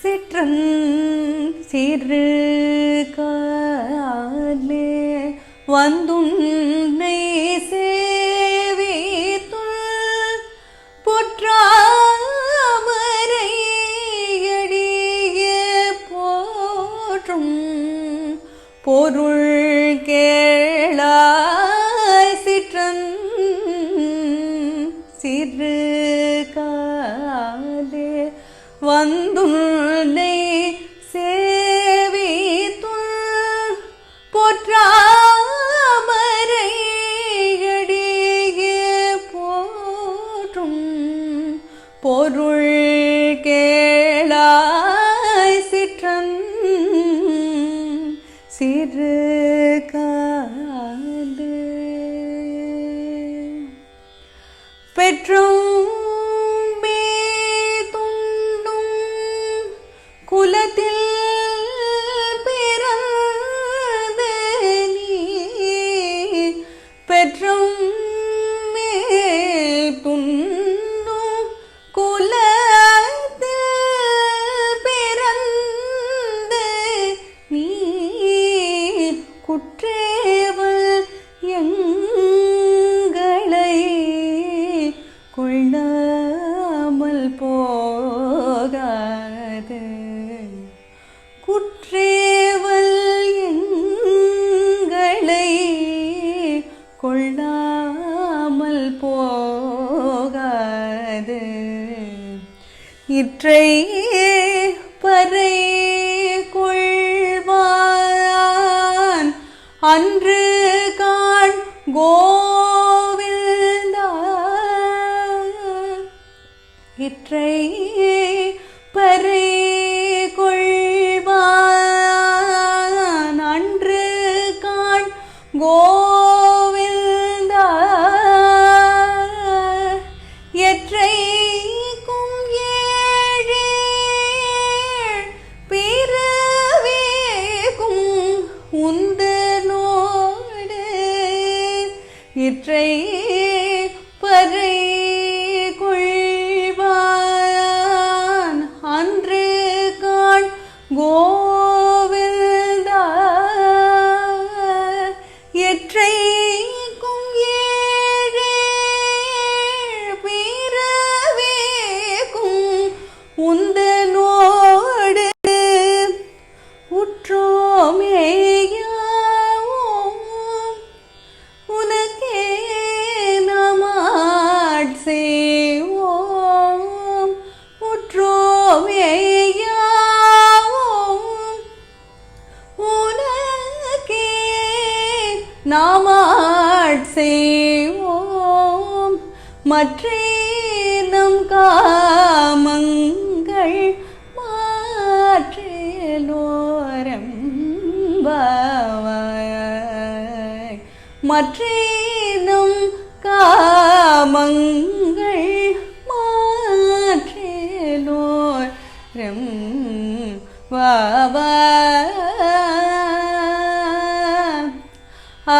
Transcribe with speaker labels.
Speaker 1: சிற்றன் சிறு காலே வந்துன்னை சேவித்துள் பொற்றாமரையடிய போற்றும் பொருள் கேளாய் சிற்றன் சிறு காலே வந்துன்னை சிறு க குற்றேவல் எங்களை கொள்ளாமல் போகாது. குற்றேவல் எங்களை கொள்ளாமல் போகாது. இற்றையே பறை அன்று காண் கோவிந்தா இற்றை பறை பறை பாட்சேவோம் மற்றேதம் காமங்கள் மாற்றேலோரம் மற்றேதம் காமங்கள் மாற்றேலோரம் வாவா ஆ